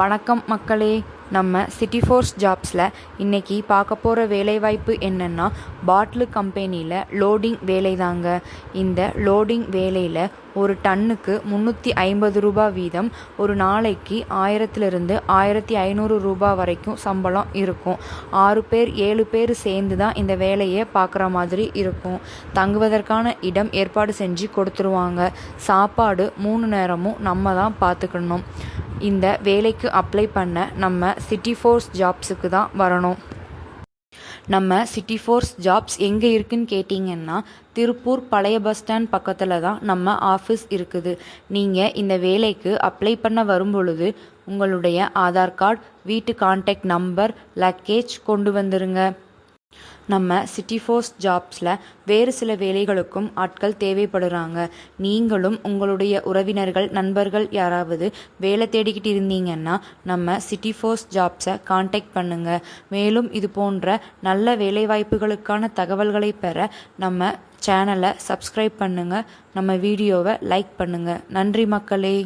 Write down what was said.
வணக்கம் மக்களே. நம்ம சிட்டி ஃபோர்ஸ் ஜாப்ஸில் இன்றைக்கி பார்க்க போகிற வேலைவாய்ப்பு என்னென்னா பாட்லு கம்பெனியில் லோடிங் வேலை தாங்க இந்த லோடிங் வேலையில் ஒரு டன்னுக்கு முந்நூற்றி ஐம்பது ரூபா வீதம் ஒரு நாளைக்கு ஆயிரத்துலேருந்து ஆயிரத்தி ஐநூறு ரூபா வரைக்கும் சம்பளம் இருக்கும். ஆறு பேர் ஏழு பேர் சேர்ந்து தான் இந்த வேலையை பார்க்குற மாதிரி இருக்கும். தங்குவதற்கான இடம் ஏற்பாடு செஞ்சு கொடுத்துருவாங்க. சாப்பாடு மூணு நேரமும் நம்ம தான் பார்த்துக்கணும். இந்த வேலைக்கு அப்ளை பண்ண நம்ம சிட்டி ஃபோர்ஸ் ஜாப்ஸுக்கு தான் வரணும். நம்ம சிட்டி ஃபோர்ஸ் ஜாப்ஸ் எங்கே இருக்குன்னு கேட்டிங்கன்னா திருப்பூர் பழைய பஸ் ஸ்டாண்ட் பக்கத்தில் தான் நம்ம ஆஃபீஸ் இருக்குது. நீங்கள் இந்த வேலைக்கு அப்ளை பண்ண வரும்பொழுது உங்களுடைய ஆதார் கார்டு வீட்டு கான்டாக்ட் நம்பர் லக்கேஜ் கொண்டு வந்துருங்க. நம்ம சிட்டி ஃபோர்ஸ் ஜாப்ஸில் வேறு சில வேலைகளுக்கும் ஆட்கள் தேவைப்படுறாங்க. நீங்களும் உங்களுடைய உறவினர்கள் நண்பர்கள் யாராவது வேலை தேடிக்கிட்டு இருந்தீங்கன்னா நம்ம சிட்டி ஃபோர்ஸ் ஜாப்ஸை காண்டாக்ட் பண்ணுங்கள் மேலும் இது போன்ற நல்ல வேலைவாய்ப்புகளுக்கான தகவல்களை பெற நம்ம சேனலை சப்ஸ்கிரைப் பண்ணுங்கள் நம்ம வீடியோவை லைக் பண்ணுங்கள் நன்றி மக்களே.